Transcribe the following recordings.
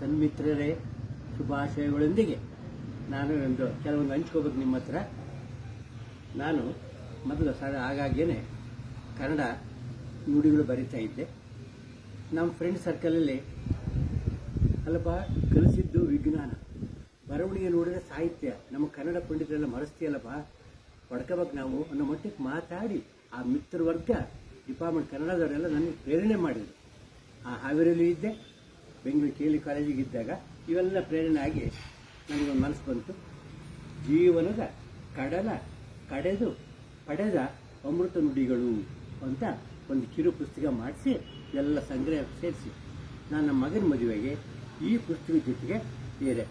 ಸನ್ಮಿತ್ರರೇ, ಶುಭಾಶಯಗಳೊಂದಿಗೆ. ನಾನು ಒಂದು ಕೆಲವೊಂದು ಹಂಚ್ಕೋಬೇಕು ನಿಮ್ಮ ಹತ್ರ. ನಾನು ಮೊದಲು ಸರ ಆಗಾಗೇನೆ ಕನ್ನಡ ನುಡಿಗಳು ಬರಿತಾ ಇದ್ದೆ. ನಮ್ಮ ಫ್ರೆಂಡ್ ಸರ್ಕಲಲ್ಲಿ ಅಲ್ಲಪ್ಪ, ಕಲಿಸಿದ್ದು ವಿಜ್ಞಾನ. ಬರವಣಿಗೆ ನೋಡಿದ್ರೆ ಸಾಹಿತ್ಯ. ನಮ್ಮ ಕನ್ನಡ ಪಂಡಿತರೆಲ್ಲ ಮರೆಸ್ತೀಯಲ್ಲಪ್ಪ. ಹೊಡ್ಕೋಬೇಕು ನಾವು ಅನ್ನೋ ಮಟ್ಟಕ್ಕೆ ಮಾತಾಡಿ ಆ ಮಿತ್ರ ವರ್ಗ ಡಿಪಾರ್ಟ್ಮೆಂಟ್ ಕನ್ನಡದವರೆಲ್ಲ ನನಗೆ ಪ್ರೇರಣೆ ಮಾಡಿದರು. ಆ ಹಾವೇರಿಯಲ್ಲಿ ಇದ್ದೆ. ಬೆಂಗಳೂರು ಕೆ ಎಲ್ ಕಾಲೇಜಿಗೆ ಇದ್ದಾಗ ಇವೆಲ್ಲ ಪ್ರೇರಣೆ ಆಗಿ ನನಗೊಂದು ಮನಸ್ಸು ಬಂತು. ಜೀವನದ ಕಡಲ ಕಡೆದು ಪಡೆದ ಅಮೃತ ನುಡಿಗಳು ಅಂತ ಒಂದು ಕಿರು ಪುಸ್ತಕ ಮಾಡಿಸಿ ಎಲ್ಲ ಸಂಗ್ರಹ ಸೇರಿಸಿ ನನ್ನ ಮಗನ ಮದುವೆಗೆ ಈ ಪುಸ್ತಕದ ಜೊತೆಗೆ ಬೇರೆ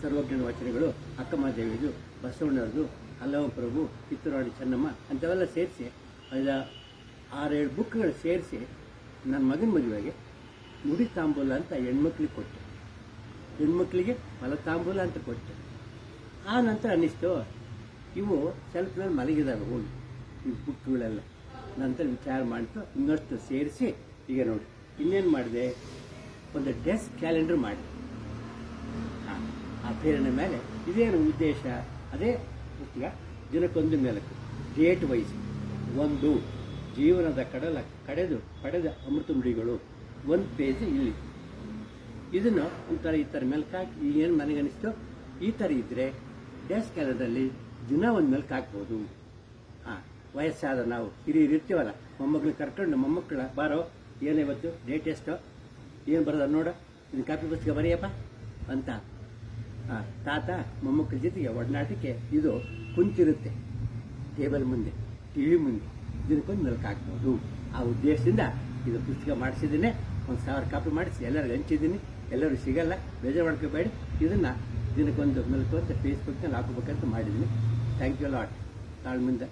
ಸರ್ವಜ್ಞನ ವಚನಗಳು ಅಕ್ಕಮಹಾದೇವಿದು ಬಸವಣ್ಣರದು ಅಲ್ಲವ ಪ್ರಭು, ಕಿತ್ತೂರಾಣಿ ಚೆನ್ನಮ್ಮ ಅಂಥವೆಲ್ಲ ಸೇರಿಸಿ, ಅದ ಆರೇಳು ಬುಕ್ಗಳು ಸೇರಿಸಿ ನನ್ನ ಮಗನ ಮದುವೆಗೆ ನುಡಿ ತಾಂಬೂಲ ಅಂತ ಹೆಣ್ಮಕ್ಳಿಗೆ ಕೊಟ್ಟೆ. ಹೆಣ್ಮಕ್ಳಿಗೆ ಫಲತಾಂಬೂಲ ಅಂತ ಕೊಟ್ಟೆ. ಆ ನಂತರ ಅನ್ನಿಸ್ತು, ಇವು ಸ್ವಲ್ಪ ಮೇಲೆ ಮಲಗಿದಾವೆ, ಹೋಗಿ. ಈ ಬುಕ್ಗಳೆಲ್ಲ ನಂತರ ವಿಚಾರ ಮಾಡ್ತು ಇನ್ನಷ್ಟು ಸೇರಿಸಿ, ಈಗ ನೋಡಿ, ಇನ್ನೇನು ಮಾಡಿದೆ? ಒಂದು ಡೆಸ್ಕ್ ಕ್ಯಾಲೆಂಡರ್ ಮಾಡಿದೆ. ಹಾಂ, ಆ ಪ್ರೇರಣೆ ಮೇಲೆ ಇದೇನು ಉದ್ದೇಶ? ಅದೇ ಪುಸ್ತಕ, ದಿನಕ್ಕೊಂದು ಮೇಲಕ್ಕೆ ಡೇಟ್ ವೈಸ್ ಒಂದು, ಜೀವನದ ಕಡಲ, ಕಡೆದು, ಪಡೆದ ಅಮೃತ ನುಡಿಗಳು ಒಂದು ಪೇಜ್ ಇಲ್ಲಿ. ಇದನ್ನು ಒಂಥರ ಈ ಥರ ಮೆಲ್ಕು ಹಾಕಿ ಏನು ನನಗನ್ನಿಸ್ತು ಈ ಥರ ಇದ್ದರೆ ಡ್ಯಾಸ್ ಕಾಲದಲ್ಲಿ ದಿನ ಒಂದು ಮೇಲೆ ಹಾಕ್ಬೋದು ಹಾಂ ವಯಸ್ಸಾದ ನಾವು ಹಿರಿಯರು ಇರ್ತೀವಲ್ಲ ಮೊಮ್ಮಕ್ಳು ಕರ್ಕೊಂಡು ಮೊಮ್ಮಕ್ಕಳ ಬಾರೋ, ಏನು ಇವತ್ತು? ಡೇಟ್ ಎಷ್ಟು ಏನು ಬರೋದ ನೋಡು ಇದು ಕಾಪಿ ಪುಸ್ತಕ ಬರೆಯಪ್ಪ ಅಂತ. ಹಾಂ ತಾತ ಮೊಮ್ಮಕ್ಕಳ ಜೊತೆಗೆ ಒಡನಾಟಕ್ಕೆ ಇದು ಕುಂತಿರುತ್ತೆ. ಟೇಬಲ್ ಮುಂದೆ ಟಿ ವಿ ಮುಂದೆ. ದಿನಕ್ಕೊಂದು ಮೆಲ್ಕು ಹಾಕ್ಬೋದು ಆ ಉದ್ದೇಶದಿಂದ ಇದು ಪುಸ್ತಕ ಮಾಡಿಸಿದ್ದೀನಿ. ಒಂದು ಸಾವಿರ ಕಾಪಿ ಮಾಡಿಸಿ ಎಲ್ಲರಿಗೂ ಹಂಚಿದ್ದೀನಿ ಎಲ್ಲರೂ ಸಿಗಲ್ಲ ಬೇಜಾರು ಮಾಡ್ಕೋಬೇಡಿ ಇದನ್ನು ದಿನಕ್ಕೊಂದು ಮೆಲುಕು ಅಂತ ಫೇಸ್ಬುಕ್ನಲ್ಲಿ ಹಾಕೋಬೇಕಂತ ಮಾಡಿದ್ದೀನಿ. Thank you lot ತಾಳ್ಮಿಂದ